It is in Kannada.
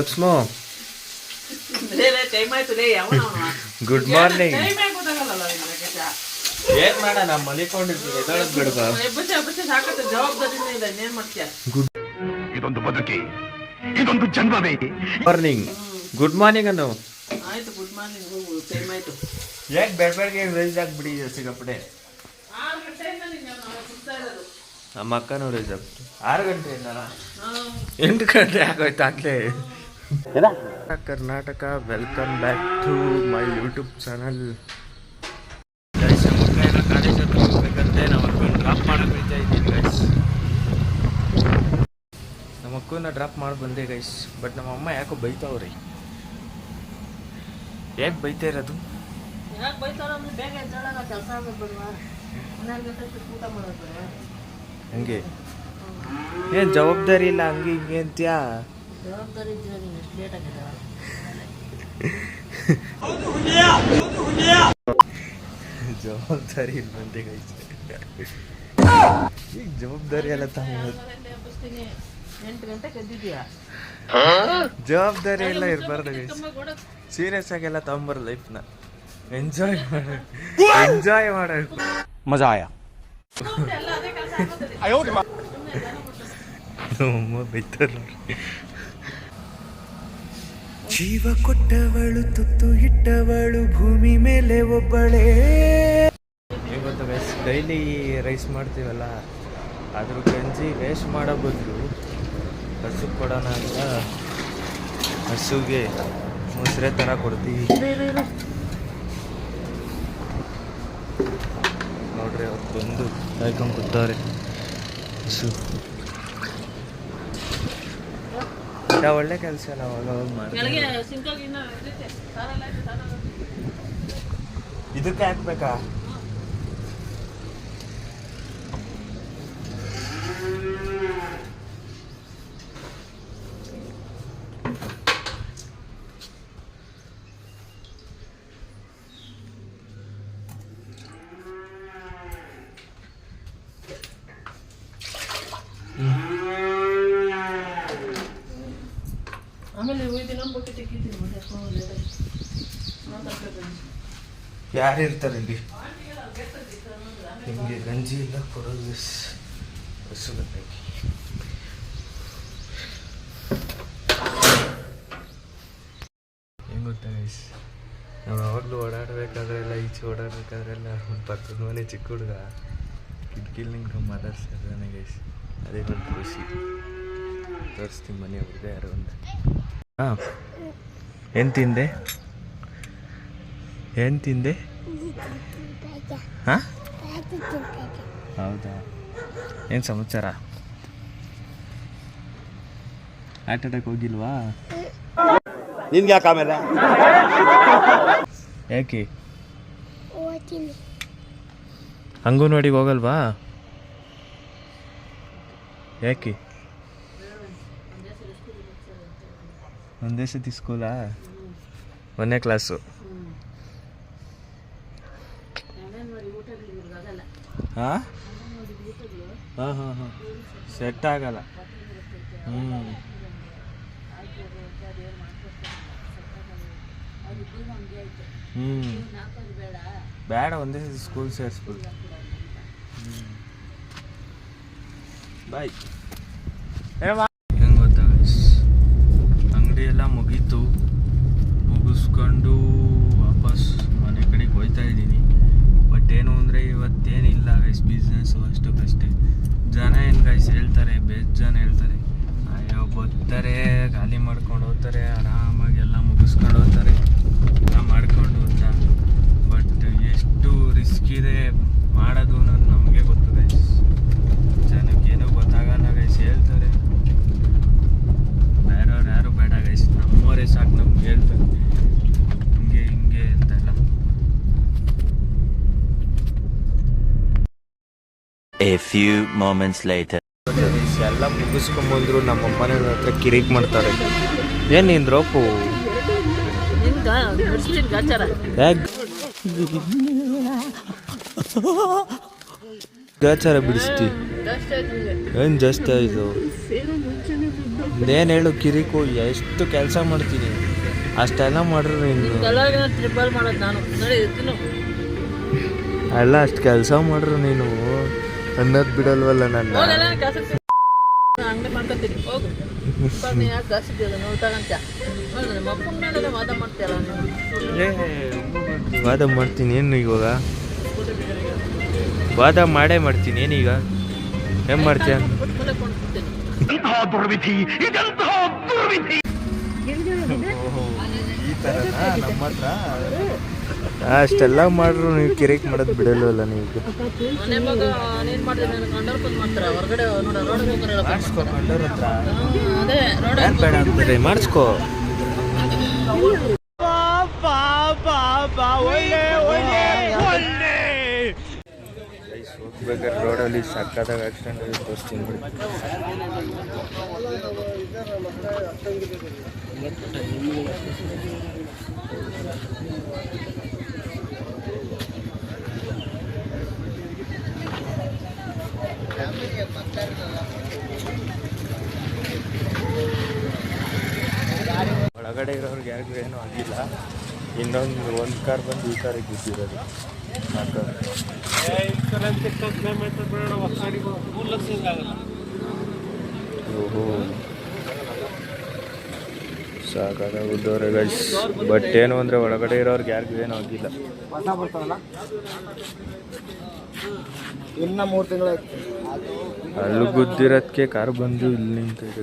ಲಕ್ಷ್ಮೋ ಗುಡ್ ಮಾರ್ನಿಂಗ್ ಏನ್ ಮಾಡೋಣ ಮಲಿಕೊಂಡಿರ್ತೀವಿ ಎದಳದ್ ಬಿಡ್ಬಾ ಮಾಡ್ತೀಯ? ಇದೊಂದು ಬದುಕಿ ಇದೊಂದು ಜನ್ಮವೇ. ಮಾರ್ನಿಂಗ್ ಗುಡ್ ಮಾರ್ನಿಂಗ್ ಅನ್ನು. ಆಯ್ತು ಗುಡ್ ಮಾರ್ನಿಂಗ್ ಹೋಗು ಟೈಮ್ ಆಯ್ತು. ಯಾಕೆ ಬೆಳ್ ಬೆಳಗ್ಗೆ ರೈಸ್ ಆಗ್ಬಿಡಿ ಸಿಗಪ್ಪಡೆ ನಮ್ಮ ಅಕ್ಕನೂ ರೈಸ್ ಆಗ್ಬಿಟ್ಟು ಆರು ಗಂಟೆ ಹಾ. ಎಂಟು ಗಂಟೆ ಆಗೋಯ್ತು ಆಗ್ಲೇ. Karnataka welcome back to my YouTube channel guys ಹೋಗ್ಬೇಕಂತೆ ಅಕ್ಕನ ಡ್ರಾಪ್ ಗೈಸ್ ನಮ್ಮ ಅಕ್ಕನ ಡ್ರಾಪ್ ಮಾಡಿ ಬಂದೆ ಗೈಸ್ ಬಟ್ ನಮ್ಮ ಅಮ್ಮ ಯಾಕೋ ಬೈತಾವ್ರಿ? ಯಾಕೆ ಬೈತಾ ಇರೋದು? ಯಾಕೆ ಬೈತಾರ ಅಂದ್ರೆ ಬೇಗ ಎದ್ದೇಳಲ್ಲ ಕೆಲಸ ಆಗೋದು ಬೇಡವಾ ಹನ್ನೆರಡು ಗಂಟೆ ಅಷ್ಟೊತ್ತಿಗೆ ಊಟ ಮಾಡೋದು. ಬೇಡವಾ ಹಂಗೆ? ಏನು ಜವಾಬ್ದಾರಿ ಇಲ್ಲ ಹಂಗೆ ಹಿಂಗೆ ಅಂತ್ಯಾ? ಜವಾಬ್ದಾರಿ ಎಷ್ಟು ಲೇಟ್ ಆಗಿದೆ ಜವಾಬ್ದಾರಿ ಇಲ್ಲ ಬಂದೆ ಗೈಸ್ ಈಗ ಜವಾಬ್ದಾರಿ ಎಲ್ಲ ಎಂಟು ಗಂಟೆಗೆ ಎದ್ದಿದ್ಯಾ ಜವಾಬ್ದಾರಿ ಎಲ್ಲ ಇರಬಾರ್ದು ಗೈಸ್ ಸೀರಿಯಸ್ ಆಗಿ ಎಲ್ಲ ತಗೊಂಬರ್ ಲೈಫ್ನ ಎಂಜಾಯ್ ಮಾಡ. ಎಂಜಾಯ್ ಮಾಡಬೇಕು ಮಜಾ ಆಯಾ? ಅಮ್ಮ ಬೈತಾರ ಜೀವ ಕೊಟ್ಟವಳು, ತುತ್ತು ಇಟ್ಟವಳು, ಭೂಮಿ ಮೇಲೆ ಒಬ್ಬಳೇ. ಇವತ್ತು ಗೈಸ್ ಡೈಲಿ ರೈಸ್ ಮಾಡ್ತೀವಲ್ಲ ಅದ್ರ ಗಂಜಿ ವೇಸ್ಟ್ ಮಾಡೋ ಬದಲು ಹಸು ಕೊಡೋಣ ಅಂತ ಹಸುಗೆ ಮೊಸರೆ ಥರ ಕೊಡ್ತೀವಿ. ನೋಡ್ರಿ, ಅವ್ರು ಬಂದು ಕಾಯ್ಕೊಂಡು ಕೊಡ್ತಾರೆ ಹಸು. ಯಾವ ಒಳ್ಳೆ ಕೆಲಸ ಅಲ್ಲ ಅವಾಗ ಮಾಡ್ತೀವಿ ಇದಕ್ಕೆ ಹಾಕ್ಬೇಕಾ? ಆಮೇಲೆ ಹೋಯ್ತು ನಮ್ಮ ಬಟ್ಟೆ ತೆಗಿತೀನಿ ಮತ್ತೆ ಯಾಕೋ ಲೇಟ್ ಆಯ್ತು ಮಾತಾಡ್ತಿದ್ದೀನಿ ಯಾರು ಇರ್ತಾರೆ ಇಲ್ಲಿ ನಿಮಗೆ ಗಂಜಿ ಇಲ್ಲ ಕೊಡೋದು ಮಿಸ್ ಹಸು ಬೇಕಾಗಿ ಹೆಂಗ್ ಗೊತ್ತಾ ಗೈಸ್ ನಾವು ಯಾವಾಗಲೂ ಓಡಾಡಬೇಕಾದ್ರೆಲ್ಲ ಈಚೆ ಓಡಾಡಬೇಕಾದ್ರೆಲ್ಲ ಪಕ್ಕದ ಮನೆ ಚಿಕ್ಕ ಹುಡುಗ. ಕಿಟಕಿಲಿ ನಿಂಗೆ ಮಾತಾಡ್ಸ್ತಾನೆ ನನಗೆ ಅದೇ ಒಂದು ಖುಷಿ. ತೋರಿಸ್ತೀನಿ ಮನೆ ಹುಡುಗ ಯಾರೋ ಒಂದು. ಹಾಂ. ಏನು ತಿಂದೆ ಏನು ತಿಂದೆ ಹಾಂ? ಹೌದಾ? ಏನು ಸಮಾಚಾರ? ಆಟ ಆಡಕ್ಕೆ ಹೋಗಿಲ್ವಾ? ನಿನ್ಗೆ ಯಾಕೆ ಆಮೇಲೆ? ಯಾಕೆ? ಅಂಗನವಾಡಿಗೆ ಹೋಗಲ್ವಾ? ಯಾಕೆ? ಒಂದೇ ಸತಿ ಸ್ಕೂಲಾ ಒಂದನೇ ಕ್ಲಾಸು ಹಾಂ ಹಾಂ ಹಾಂ ಹಾಂ ಸೆಟ್ ಆಗಲ್ಲ. ಹ್ಞೂ ಹ್ಞೂ ಬೇಡ ಒಂದೇ ಸತಿ ಸ್ಕೂಲ್ ಸೇರಿಸ್ಬಿಡು. ಬಾಯ್ ಹೆಂಗೆ ಗೊತ್ತಾ ಅಂಗಡಿ ಎಲ್ಲ ಮುಗೀತು ಮುಗಿಸ್ಕೊಂಡು ವಾಪಸ್ ಮನೆ ಕಡೆಗೆ ಹೋಯ್ತಾ ಇದ್ದೀನಿ. ಬಟ್ ಏನು ಅಂದರೆ ಇವತ್ತೇನಿಲ್ಲ ಗೈಸ್ ಬಿಸ್ನೆಸ್ಸು ಅಷ್ಟಕ್ಕಷ್ಟೇ ಜನ ಏನು ಗೈಸ್ ಹೇಳ್ತಾರೆ? ಬೇಸ್ ಜನ ಹೇಳ್ತಾರೆ. ಅಯ್ಯೋ ಬರ್ತಾರೆ ಖಾಲಿ ಮಾಡ್ಕೊಂಡು ಹೋಗ್ತಾರೆ. ಆರಾಮಾಗಿ ಎಲ್ಲ ಮುಗಿಸ್ಕೊಂಡು ಹೋಗ್ತಾರೆ. ಎಲ್ಲ ಮಾಡ್ಕೊಂಡು ಅಂತ ಬಟ್ ಎಷ್ಟು ರಿಸ್ಕ್ ಇದೆ ಮಾಡೋದು ಅನ್ನೋದು ನಮಗೆ ಗೊತ್ತು ಗೈಸ್ ಜನಕ್ಕೇನು ಗೊತ್ತಾಗಲ್ಲ ಗೈಸ್ ಹೇಳ್ತಾರೆ ಬೇರೆಯವ್ರು ಯಾರು ಬೇಡ ಗೈಸ್ ನಮ್ಮವರೇ ಸಾಕು ನಮ್ಗೆ ಹೇಳ್ತಾರೆ ಹಿಂಗೆ ಹಿಂಗೆ ಅಂತೆಲ್ಲ A few moments later. ಎಲ್ಲ ಮುಗಿಸ್ಕೊಂಬಂದ್ರು ನಮ್ಮ ಅಮ್ಮನ ಹತ್ರ ಕಿರಿಕ್ ಮಾಡ್ತಾರೆ. ಏನ್ ನಿನ್ ರೋಪು? ಗಾಚಾರ ಬಿಡಿಸ್ತಿ. ಏನ್ ಮುಂಚೆನೆ ಬಿದ್ದು ಇದೇನು ಹೇಳು ಕಿರಿಕು, ಎಷ್ಟು ಕೆಲಸ ಮಾಡ್ತೀನಿ? ಅಷ್ಟೆಲ್ಲ ಮಾಡ್ರಿ ನೀನು. ಅಲ್ಲ, ಅಷ್ಟು ಕೆಲಸ ಮಾಡ್ರಿ ನೀನು. ಅನ್ನೋದು ಬಿಡಲ್ವಲ್ಲ ನನ್ನ. ವಾದ ಮಾಡ್ತೀನಿ. ಏನು ಇವಾಗ? ವಾದ ಮಾಡೇ ಮಾಡ್ತೀನಿ ಏನೀಗ ಏನು ಮಾಡ್ತೀಯ? ಈ ಥರನಾ ನಮ್ಮ ಹತ್ರ? ಅಷ್ಟೆಲ್ಲ ಮಾಡ್ರು ನೀವು ಕಿರಿಕ್ ಮಾಡೋದು ಬಿಡಲ್ವಲ್ಲ ನೀವು? ಬೇಡ ಅಂತಾರೆ ಮಾಡಿಸ್ಕೋ ಹೋಗ್ಬೇಕಾದ್ರೆ ರೋಡಲ್ಲಿ ಸಕ್ಕದಾಗ ಆಕ್ಸಿಡೆಂಟ್ ಆಗಿ ತೋರಿಸ್ತೀನಿ ಬಿಡಿ ಒಳಗಡೆ ಇರೋರ್ಗೆ ಯಾರಿಗೂ ಏನೂ ಆಗಿಲ್ಲ. ಇನ್ನೊಂದು ಒಂದು ಕಾರ್ ಬಂದು ಈ ಕಾರಿಗೆ ಬಿದ್ದಿರೋದು ಓಹೋ. ಗೈಸ್ ಬಟ್ ಏನು ಅಂದ್ರೆ ಒಳಗಡೆ ಇರೋರ್ಗೆ ಯಾರಿಗೂ ಏನೂ ಆಗಿಲ್ಲ. ಇನ್ನ ಮೂರು ತಿಂಗಳಾಯ್ತು ಅಲ್ಲಿ ಗುದ್ದಿರೋದಕ್ಕೆ ಕಾರ್ ಬಂದು ಇಲ್ಲಿ ನಿಂತಿದೆ.